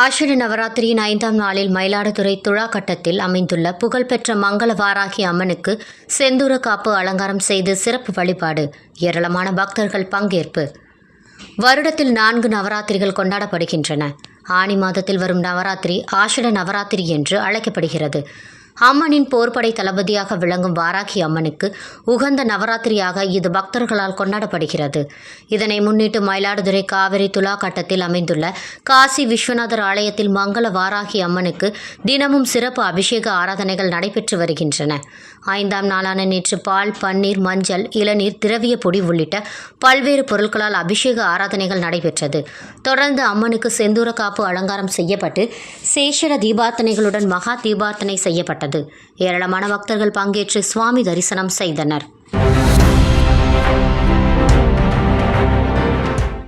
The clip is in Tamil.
ஆஷட நவராத்திரியின் ஐந்தாம் நாளில் மயிலாடுதுறை துழா கட்டத்தில் அமைந்துள்ள புகழ்பெற்ற மங்கள வாராகி அம்மனுக்கு செந்தூர காப்பு அலங்காரம் செய்து சிறப்பு வழிபாடு. ஏராளமான பக்தர்கள் பங்கேற்பு. வருடத்தில் நான்கு நவராத்திரிகள் கொண்டாடப்படுகின்றன. ஆனி மாதத்தில் வரும் நவராத்திரி ஆஷட நவராத்திரி என்று அழைக்கப்படுகிறது. அம்மனின் போர்ப்படை தளபதியாக விளங்கும் வாராகி அம்மனுக்கு உகந்த நவராத்திரியாக இது பக்தர்களால் கொண்டாடப்படுகிறது. இதனை முன்னிட்டு மயிலாடுதுறை காவிரி துலா கட்டத்தில் அமைந்துள்ள காசி விஸ்வநாதர் ஆலயத்தில் மங்கள வாராகி அம்மனுக்கு தினமும் சிறப்பு அபிஷேக ஆராதனைகள் நடைபெற்று வருகின்றன. ஐந்தாம் நாளான நேற்று பால் பன்னீர் மஞ்சள் இளநீர் திரவிய பொடி உள்ளிட்ட பல்வேறு பொருட்களால் அபிஷேக ஆராதனைகள் நடைபெற்றது. தொடர்ந்து அம்மனுக்கு செந்தூர காப்பு அலங்காரம் செய்யப்பட்டு சேஷர தீபார்த்தனைகளுடன் மகா தீபார்த்தனை செய்யப்பட்டது. ஏராளமான பக்தர்கள் பங்கேற்று சுவாமி தரிசனம் செய்தனர்.